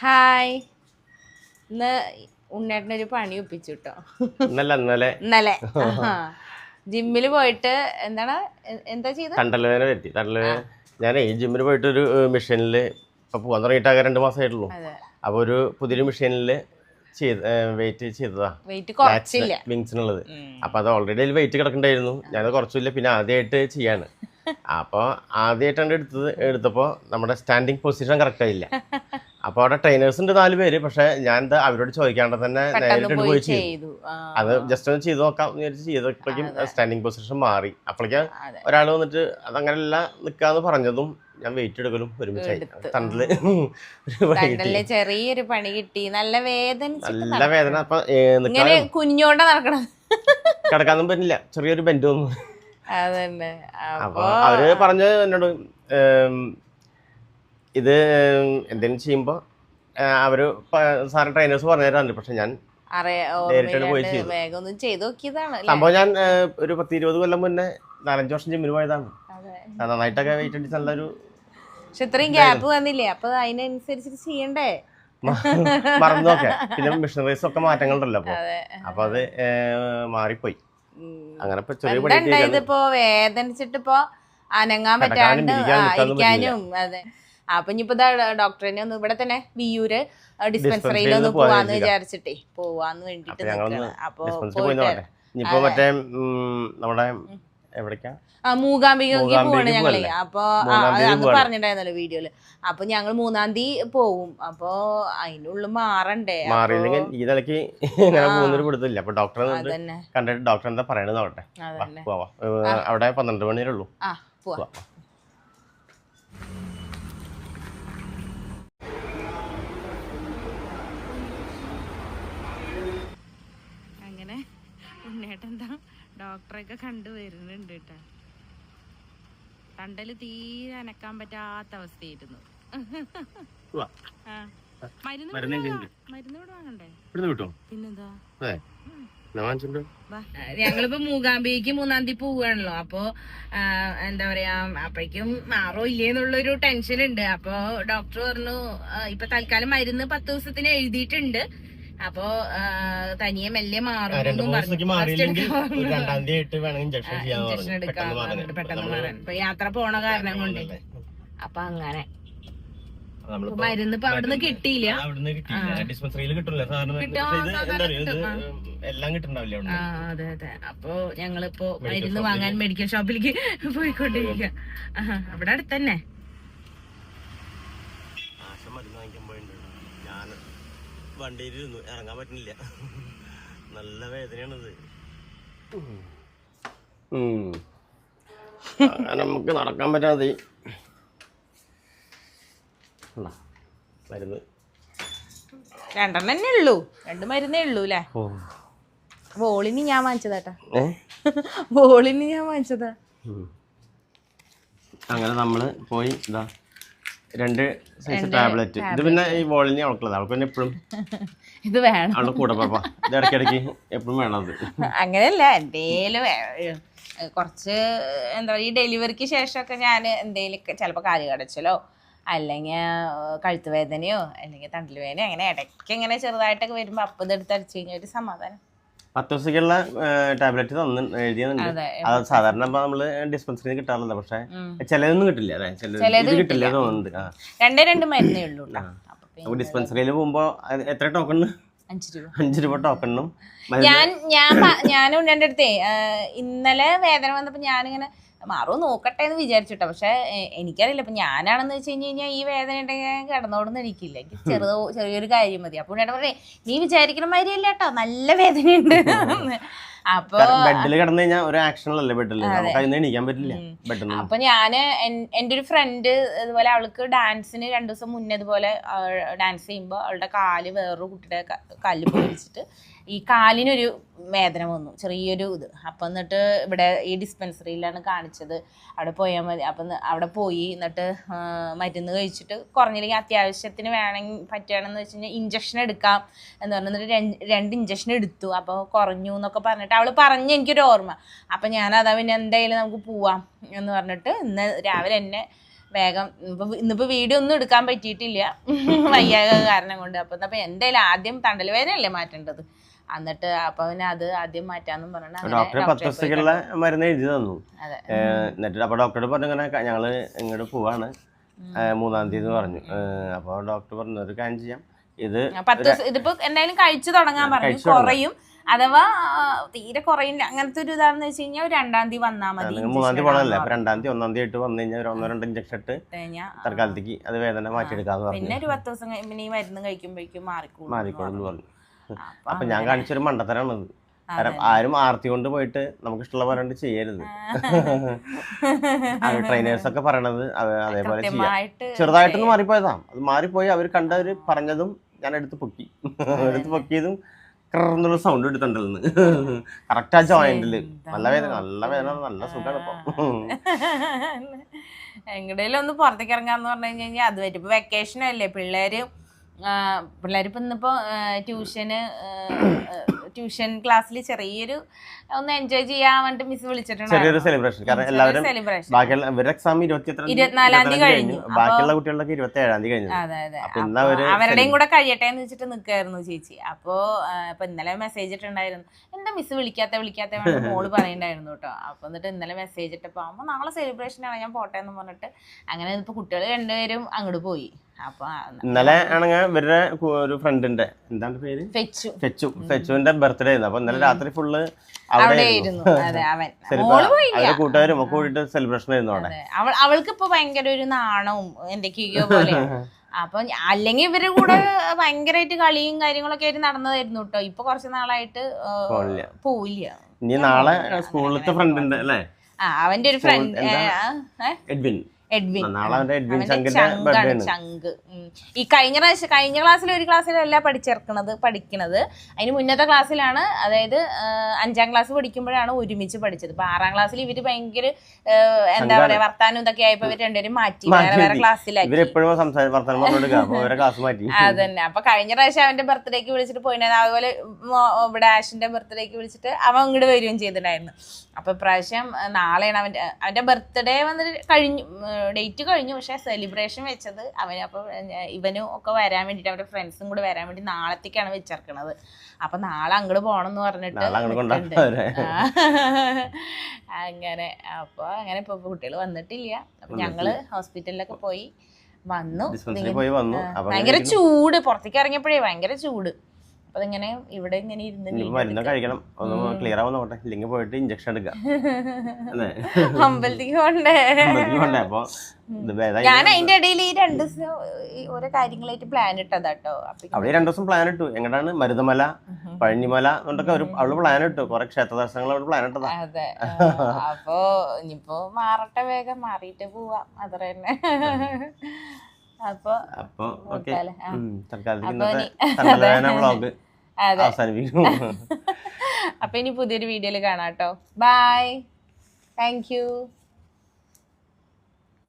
Hi. ഇന്ന് ഉണ്ണേട്ടനൊരു പണി ഒപ്പിച്ചു കേട്ടോ ഇന്നലെ ഇന്നലെ. ജിമ്മിൽ പോയിട്ട് എന്താണ്? എന്താ ചെയ്ത്? തണ്ടലുവേദന പറ്റി. ഞാൻ ഈ ജിമ്മിൽ പോയിട്ട് ഒരു മെഷീനിൽ ഇപ്പൊ പോകാൻ തുടങ്ങിയിട്ടാകെ രണ്ട് മാസമായിട്ടുള്ളൂ ആയിട്ടുള്ളൂ അപ്പോൾ ഒരു പുതിയൊരു മെഷീനിൽ ചെയ്ത് വെയിറ്റ് ചെയ്തതാ. വെയിറ്റ് കുറച്ചില്ല. വിങ്സിനുള്ളത് അപ്പോൾ അത് ഓൾറെഡി അതിൽ വെയിറ്റ് കിടക്കണ്ടായിരുന്നു ഞാനത് കുറച്ചില്ല പിന്നെ ആദ്യമായിട്ട് ചെയ്യാണ്. അപ്പോൾ ആദ്യമായിട്ടാണ് എടുത്തത്. എടുത്തപ്പോൾ നമ്മുടെ സ്റ്റാൻഡിങ് പൊസിഷൻ കറക്റ്റ് ആയില്ല. അപ്പോൾ അവിടെ ട്രെയിനേഴ്സ് ഉണ്ട് നാല് പേര് പക്ഷെ ഞാൻ അവരോട് ചോദിക്കാണ്ട് തന്നെ നേരിട്ട് പോയി ചെയ്തു. അത് ജസ്റ്റ് ഒന്ന് ചെയ്തു നോക്കാം വിചാരിച്ച് ചെയ്തപ്പോഴേക്കും സ്റ്റാൻഡിങ് പൊസിഷൻ മാറി. അപ്പോഴേക്കും ഒരാൾ വന്നിട്ട് അതങ്ങനെയല്ല നിൽക്കാന്ന് പറഞ്ഞതും ഞാൻ വെയിറ്റ് എടുക്കലും ഒരുമിച്ചായി. തണ്ടിൽ. ചെറിയൊരു പണി കിട്ടി. നല്ല വേദന നല്ല വേദന. അപ്പൊ കുഞ്ഞോണ്ട നടക്കണം കിടക്കാനൊന്നും പറ്റില്ല. ചെറിയൊരു ബെൻഡ് വന്നു. അതന്നെ. അപ്പൊ അവർ പറഞ്ഞ എന്നോട് ഇത് എന്തെങ്കിലും ചെയ്യുമ്പോ ആ, അവർ സാറ് ട്രെയിനേഴ്സ് പറഞ്ഞു തരാറുണ്ട് പക്ഷെ ഞാൻ വേഗം ചെയ്ത്. നോക്കിയതാണ് സംഭവം ഞാൻ ഒരു പത്ത് ഇരുപത് കൊല്ലം മുന്നേ നാലഞ്ച് വർഷം ജിമ്മിന് പോയതാണ്. നന്നായിട്ടൊക്കെ വെയിറ്റ് അടിച്ച് നല്ലൊരു പക്ഷെ ഇത്രയും ഗ്യാപ്പ് വന്നില്ലേ? അപ്പൊ അതിനനുസരിച്ച് ചെയ്യണ്ടേ? മറന്നൊക്കെ പിന്നെ മിഷണറീസ് ഒക്കെ മാറ്റങ്ങളുണ്ടല്ലോ അപ്പൊ. അതെ. അപ്പൊ അത് മാറിപ്പോയി. അങ്ങനെ ഇതിപ്പോ ചെറിയ ഇതിപ്പോ പണിയൊക്കെ വേദനിച്ചിട്ട് ഇപ്പൊ അനങ്ങാൻ പറ്റാണ്ട് ഇരിക്കാനും അതെ. അപ്പൊ ഇനിയിപ്പോ ഡോക്ടറിനെ ഒന്ന് ഇവിടെ തന്നെ വിയൂര് ഡിസ്പെൻസറിയിൽ ഒന്ന് പോവാന്ന് വിചാരിച്ചിട്ടേ. പോവാന്ന് വേണ്ടിട്ട് അപ്പൊ നിൽക്കണം പോയിട്ട് ഇനിയിപ്പോ മറ്റേ നമ്മുടെ എവിടേക്കാ? ആ മൂകാംബികയ്ക്ക് പോവാണ് ഞങ്ങളെ? അപ്പൊ അന്ന് പറഞ്ഞിട്ടുണ്ടായിരുന്നല്ലോ വീഡിയോയിൽ. അപ്പൊ ഞങ്ങൾ മൂന്നാം തീയതി പോവും. അപ്പൊ അതിനുള്ളിൽ മാറണ്ടേ? മാറിയില്ലെങ്കിൽ ഈ നിലയ്ക്ക് ഇങ്ങനെ പോകുന്നൊരു പിടുത്തില്ല അപ്പൊ ഡോക്ടറെ കണ്ടിട്ട് ഡോക്ടർ എന്താ പറയണെന്ന് ഏ, അവിടെ പന്ത്രണ്ട് മണി ഉള്ളൂ. ആ പോവാ അങ്ങനെ ഉണ്ണേട്ടെന്താ ഡോക്ടറൊക്കെ കണ്ടു വരുന്നുണ്ട് കേട്ടോ. തണ്ടൽ തീരെ അനക്കാൻ പറ്റാത്ത അവസ്ഥയായിരുന്നു. മരുന്ന് മരുന്ന് ഇവിടെ വാങ്ങണ്ടേ? പിന്നെന്താ? ഞങ്ങളിപ്പോ മൂകാംബിക്ക് മൂന്നാം തീയതി പോവുകയാണല്ലോ അപ്പൊ എന്താ പറയാ അപ്പഴേക്കും മാറോ ഇല്ലേന്നുള്ളൊരു ടെൻഷൻ ഉണ്ട് അപ്പൊ ഡോക്ടർ പറഞ്ഞു ഇപ്പൊ തൽക്കാലം മരുന്ന് പത്ത് ദിവസത്തിന് എഴുതിയിട്ടുണ്ട്. അപ്പൊ തനിയെ മെല്ലെ മാറും ഇഞ്ചക്ഷൻ പറഞ്ഞിട്ട് പെട്ടെന്ന് മാറാൻ ഇപ്പൊ യാത്ര പോണ കാരണം കൊണ്ട്. അപ്പൊ അങ്ങനെ. മരുന്ന് ഇപ്പൊ അവിടുന്ന് കിട്ടിയില്ല. ഡിസ്പെൻസറിയിൽ കിട്ടില്ല എല്ലാം കിട്ടുന്നുണ്ടാവില്ല ആ അതെ അതെ. അപ്പൊ ഞങ്ങളിപ്പോ മരുന്ന് വാങ്ങാൻ മെഡിക്കൽ ഷോപ്പിലേക്ക് പോയിക്കൊണ്ടിരിക്കുക അവിടെ അടുത്തന്നെ. ആശ മരുന്ന് ഞാൻ വണ്ടിയിലിരുന്നു. ഇറങ്ങാൻ പറ്റുന്നില്ല. നല്ല വേദനയാണിത്. നമുക്ക് നടക്കാൻ പറ്റാതെ? മരുന്ന്. രണ്ടെണ്ണം തന്നെ ഉള്ളൂ. രണ്ട് മരുന്നേ ഉള്ളൂ അല്ലേ? ബോളിന് ഞാൻ വാങ്ങിച്ചതാട്ടാ. ബോളിന് ഞാൻ വാങ്ങിച്ചതാ. അങ്ങനെ നമ്മൾ പോയി ഇതാ രണ്ട് സൈസ് ടാബ്ലറ്റ് ഇത് പിന്നെ ഈ വോളിനി അവൾക്കുള്ളത് അവൾക്ക് പിന്നെ എപ്പോഴും ഇത് വേണം. അവളുടെ കൂടെ പാപ്പാ ഇത് ഇടയ്ക്കിടയ്ക്ക് എപ്പോഴും വേണം അത്. അങ്ങനെയല്ല എന്തേലും കുറച്ച് എന്താ പറയുക ഈ ഡെലിവറിക്ക് ശേഷമൊക്കെ ഞാൻ എന്തേലും ചിലപ്പോൾ കാൽ കടച്ചലോ അല്ലെങ്കിൽ കഴുത്ത് വേദനയോ അല്ലെങ്കിൽ തണ്ടൽ വേദനയോ അങ്ങനെ ഇടയ്ക്ക് ഇങ്ങനെ ചെറുതായിട്ടൊക്കെ വരുമ്പോൾ അപ്പം ഇതെടുത്ത് അടിച്ചു കഴിഞ്ഞാൽ ഒരു സമാധാനം. പത്ത് ദിവസത്തേക്കുള്ള ടാബ്ലറ്റ് തന്നു എഴുതിയുണ്ട് അത് സാധാരണ നമ്മൾ ഡിസ്പെൻസറിയിൽ കിട്ടാറില്ല പക്ഷെ. ചിലതൊന്നും കിട്ടില്ല അതെ ചിലത് കിട്ടില്ല. തോന്നുന്നുണ്ട്. രണ്ടേ രണ്ട് മരുന്നേ ഉള്ളൂ. അപ്പൊ ഡിസ്പെൻസറിയിൽ പോകുമ്പോ എത്ര ടോക്കൺ അഞ്ചു രൂപ. ടോക്കണും ഞാൻ ഞാൻ ഞാനും അടുത്തേ ഇന്നലെ വേദന വന്നപ്പോ ഞാനിങ്ങനെ മാറോ നോക്കട്ടെ എന്ന് വിചാരിച്ചിട്ടോ. പക്ഷെ എനിക്കറിയില്ല. ഇപ്പൊ ഞാനാണെന്ന് വെച്ച് കഴിഞ്ഞ് കഴിഞ്ഞാൽ ഈ വേദന ഉണ്ടെങ്കിൽ കിടന്നോടൊന്നും എനിക്കില്ല എനിക്ക് ചെറുതോ ചെറിയൊരു കാര്യം മതി. അപ്പോൾ ഞാൻ പറഞ്ഞേ നീ വിചാരിക്കണ മാതിരിയല്ല കേട്ടോ നല്ല വേദനയുണ്ട്. അപ്പൊ ബെഡിൽ കിടന്നു കഴിഞ്ഞാൽ ഒരു ആക്ഷനല്ലേ ബെഡിൽ എണീക്കാൻ പറ്റില്ല ബെഡിൽ അപ്പൊ ഞാൻ എന്റെ എന്റെ ഒരു ഫ്രണ്ട് ഇതുപോലെ അവൾക്ക് ഡാൻസിന് രണ്ടു ദിവസം മുന്നേ ഇതുപോലെ ഡാൻസ് ചെയ്യുമ്പോൾ അവളുടെ കാൽ വേറൊരു കുട്ടിയുടെ കല്ല് പൊളിച്ചിട്ട് ഈ കാലിനൊരു വേദന വന്നു. ചെറിയൊരു ഇത്. അപ്പം എന്നിട്ട് ഇവിടെ ഈ ഡിസ്പെൻസറിയിലാണ് കാണിച്ചത്. അവിടെ പോയാൽ മതി. അപ്പം അവിടെ പോയി എന്നിട്ട് മരുന്ന് കഴിച്ചിട്ട് കുറഞ്ഞില്ലെങ്കിൽ അത്യാവശ്യത്തിന് വേണമെങ്കിൽ പറ്റുകയാണെന്ന് വെച്ച് കഴിഞ്ഞാൽ ഇഞ്ചക്ഷൻ എടുക്കാം എന്ന് പറഞ്ഞിട്ട് രണ്ട് രണ്ട് ഇഞ്ചക്ഷൻ എടുത്തു. അപ്പോൾ കുറഞ്ഞു എന്നൊക്കെ പറഞ്ഞിട്ട് അവൾ പറഞ്ഞ് എനിക്കൊരു ഓർമ്മ. അപ്പം ഞാൻ അതാ പിന്നെ എന്തായാലും നമുക്ക് പോവാം എന്ന് പറഞ്ഞിട്ട് ഇന്ന് രാവിലെ എന്നെ വേഗം ഇപ്പൊ ഇന്നിപ്പോ വീഡിയോ ഒന്നും എടുക്കാൻ പറ്റിയിട്ടില്ല. വയ്യാക കാരണം കൊണ്ട്. അപ്പൊ അപ്പൊ എന്തായാലും ആദ്യം തണ്ടൽ വേദനയല്ലേ മാറ്റേണ്ടത്? എന്നിട്ട് അപ്പൊ പിന്നെ അത് ആദ്യം മാറ്റാന്നും പറഞ്ഞു ഡോക്ടർ പത്ത് ദിവസത്തേക്കുള്ള മരുന്ന് എഴുതി തന്നു. എന്നിട്ട് അപ്പൊ ഡോക്ടറോട് പറഞ്ഞു ഇങ്ങനെ ഞങ്ങൾ ഇങ്ങോട്ട് പോവാണ്. മൂന്നാം തീയതി പറഞ്ഞു. അപ്പൊ അപ്പോൾ ഡോക്ടർ പറഞ്ഞു ഒരു കാര്യം ചെയ്യാം. ഇത് പത്ത് ഇതിപ്പോ എന്തായാലും കഴിച്ചു തുടങ്ങാൻ പറഞ്ഞു. കുറയും. അഥവാ തീരെ കുറയില്ല. അങ്ങനത്തെ ഒരു ഇതാണെന്ന് വെച്ച് കഴിഞ്ഞാൽ രണ്ടാം തീയതി വന്നാൽ മതി. മൂന്നാം തീയതി പോകണമല്ലേ അപ്പൊ രണ്ടാം തീയതി ഒന്നാം തീയതി ആയിട്ട് വന്നു കഴിഞ്ഞാൽ ഒന്നോ രണ്ടോ ഇഞ്ചക്ഷൻ ഇട്ട് തൽക്കാലത്തേക്ക് അത് വേദന മാറ്റിയെടുക്കാന്ന് പിന്നെ പറഞ്ഞു ഒരു പത്ത് ദിവസം ഇനി പിന്നെ ഈ മരുന്ന് കഴിക്കുമ്പോഴേക്കും മാറിക്കോളും മാറിക്കോളും എന്ന് പറഞ്ഞു. അപ്പൊ ഞാൻ കാണിച്ചൊരു മണ്ടത്തരാണത് കാരണം ആരും ആർത്തി കൊണ്ട് പോയിട്ട് നമുക്ക് ഇഷ്ടമുള്ള പോലെ ചെയ്യരുത്. ട്രെയിനേഴ്സ് ഒക്കെ പറയണത് അതേപോലെ ചെയ്യാം. ചെറുതായിട്ടൊന്ന് മാറിപ്പോയതാ. അത് മാറിപ്പോയി. അവർ കണ്ടവര് പറഞ്ഞതും ഞാൻ എടുത്ത് പൊക്കി എടുത്ത് പൊക്കിയതും കറന്നുള്ള സൗണ്ട് എടുത്തിട്ടുണ്ടെന്ന് കറക്റ്റ് ആ ജോയിന്റിൽ നല്ല വേദന നല്ല വേദന നല്ല സുഖമാണ് ഇപ്പൊ. എങ്ങടേലും ഒന്ന് പുറത്തേക്ക് ഇറങ്ങാന്ന് പറഞ്ഞു കഴിഞ്ഞാൽ അത് വരും ഇപ്പൊ വെക്കേഷൻ അല്ലേ പിള്ളേര് പിള്ളേർ പിള്ളേര് ഇപ്പൊ ഇന്നിപ്പോ ട്യൂഷന് ട്യൂഷൻ ക്ലാസ്സിൽ ചെറിയൊരു ഒന്ന് എൻജോയ് ചെയ്യാൻ വേണ്ടി മിസ് വിളിച്ചിട്ടുണ്ടായിരുന്നു ചെറിയൊരു സെലിബ്രേഷൻ കാരണം എല്ലാവരും സെലിബ്രേഷൻ ബാക്കിയുള്ള ഇവരുടെ എക്സാം ഇരുപത്തി ഇരുപത്തിനാലാം തീയതി കഴിഞ്ഞു. ബാക്കിയുള്ള ഇരുപത്തി ഏഴാം തീയതി അവരുടെയും കൂടെ കഴിയട്ടെ എന്ന് വെച്ചിട്ട് നിൽക്കായിരുന്നു ചേച്ചി. അപ്പോ ഇപ്പൊ ഇന്നലെ മെസ്സേജ് ഇട്ടുണ്ടായിരുന്നു. എന്താ മിസ് വിളിക്കാത്ത വിളിക്കാത്ത മോൾ പറയണ്ടായിരുന്നു കേട്ടോ. അപ്പൊ എന്നിട്ട് ഇന്നലെ മെസ്സേജ് ഇട്ടപ്പോ അമ്മ നാളെ സെലിബ്രേഷൻ ആണ്. ഞാൻ പോട്ടെ എന്ന് പറഞ്ഞിട്ട് അങ്ങനെ ഇപ്പൊ കുട്ടികൾ രണ്ടുപേരും അങ്ങോട്ട് പോയി. ഇന്നലെ ആണെങ്കിൽ ഇവരുടെ ഒരു ഫ്രണ്ടിന്റെ എന്താണ് പേര്? ഫെച്ചു. ഫെച്ചുവിന്റെ ബർത്ത്ഡേ ആയിരുന്നു. അപ്പൊ ഇന്നലെ രാത്രി ഫുള്ള് അവിടെ അവരുടെ കൂട്ടുകാരും ഒക്കെ കൂടിയിട്ട് സെലിബ്രേഷൻ ആയിരുന്നു അവിടെ. അവൾക്ക് ഇപ്പൊ ഭയങ്കര ഒരു നാണവും എന്തൊക്കെയോ പോലെ. അപ്പൊ അല്ലെങ്കിൽ ഇവരുടെ കൂടെ ഭയങ്കരമായിട്ട് കളിയും കാര്യങ്ങളൊക്കെ ആയിട്ട് നടന്നതായിരുന്നു കേട്ടോ ഇപ്പൊ കുറച്ച് നാളായിട്ട് പോവില്ല. ഇനി നാളെ സ്കൂളിലത്തെ ഫ്രണ്ടിന്റെ അല്ലേ? അവന്റെ ഒരു ഫ്രണ്ട് എഡ്വിൻ. എഡ്വിൻ ചങ്ക് ഈ കഴിഞ്ഞ പ്രാവശ്യം കഴിഞ്ഞ ക്ലാസ്സിൽ ഒരു ക്ലാസ്സിലല്ല പഠിച്ചിറക്കണത് പഠിക്കണത്. അതിന് മുന്നത്തെ ക്ലാസ്സിലാണ് അതായത് അഞ്ചാം ക്ലാസ് പഠിക്കുമ്പോഴാണ് ഒരുമിച്ച് പഠിച്ചത്. ഇപ്പൊ ആറാം ക്ലാസ്സിൽ ഇവർ ഭയങ്കര എന്താ പറയാ വർത്താനം ഇതൊക്കെ ആയപ്പോ ഇവർ രണ്ടുപേരും മാറ്റി വേറെ വേറെ ക്ലാസ്സിലാക്കി. അപ്പൊ അതന്നെ. അപ്പൊ കഴിഞ്ഞ പ്രാവശ്യം അവന്റെ ബർത്ത്ഡേക്ക് വിളിച്ചിട്ട് പോയിട്ടുണ്ടായിരുന്നു അതുപോലെ ഇവിടെ ആഷിന്റെ ബർത്ത്ഡേക്ക് വിളിച്ചിട്ട് അവൻ ഇങ്ങോട്ട് വരികയും ചെയ്തിട്ടുണ്ടായിരുന്നു അപ്പൊ ഇപ്രാവശ്യം നാളെയാണ് അവന്റെ അവന്റെ ബർത്ത്ഡേ വന്നിട്ട് കഴിഞ്ഞു ഡേറ്റ് കഴിഞ്ഞു. പക്ഷെ സെലിബ്രേഷൻ വെച്ചത് അവന് അപ്പോൾ ഇവനും ഒക്കെ വരാൻ വേണ്ടിട്ട് അവരുടെ ഫ്രണ്ട്സും കൂടെ വരാൻ വേണ്ടി നാളത്തേക്കാണ് വെച്ചിറക്കണത് അപ്പൊ നാളെ അങ്ങോട്ട് പോകണം എന്ന് പറഞ്ഞിട്ട്. അങ്ങനെ. അപ്പൊ അങ്ങനെ ഇപ്പൊ കുട്ടികൾ വന്നിട്ടില്ല. അപ്പൊ ഞങ്ങൾ ഹോസ്പിറ്റലിലൊക്കെ പോയി വന്നു. ഭയങ്കര ചൂട്. പുറത്തേക്ക് ഇറങ്ങിയപ്പോഴേ ഭയങ്കര ചൂട്. അപ്പൊ ഇങ്ങനെ ഇവിടെ ഇങ്ങനെ ഇരുന്ന് മരുന്ന് കഴിക്കണം. ഒന്ന് ക്ലിയർ ആവാൻ നോക്കട്ടെ. ഇല്ലെങ്കിൽ പോയിട്ട് ഇഞ്ചക്ഷൻ എടുക്കാം. അമ്പലത്തേക്ക് പോണ്ടേ? അപ്പൊ ഞാൻ അതിന്റെ ഇടയിൽ ഈ രണ്ട് ദിവസം ഓരോ കാര്യങ്ങളായിട്ട് പ്ലാൻ ഇട്ടതാട്ടോ. അവിടെ രണ്ടു ദിവസം പ്ലാൻ ഇട്ടു. എങ്ങടാണ്? മരുതമല പഴനിമല എന്നൊക്കെ ഒരു അവൾ പ്ലാൻ ഇട്ടു. കുറെ ക്ഷേത്ര ദർശനങ്ങൾ അവൾ പ്ലാൻ ഇട്ടതാ. അതെ. അപ്പൊ ഇനിയിപ്പോ മാറട്ടെ വേഗം. മാറിയിട്ട് പോവാം. അത്ര തന്നെ. അപ്പൊ അവസാനിപ്പിക്കും ഇനി പുതിയൊരു വീഡിയോയിൽ കാണാം കേട്ടോ. Bye thank you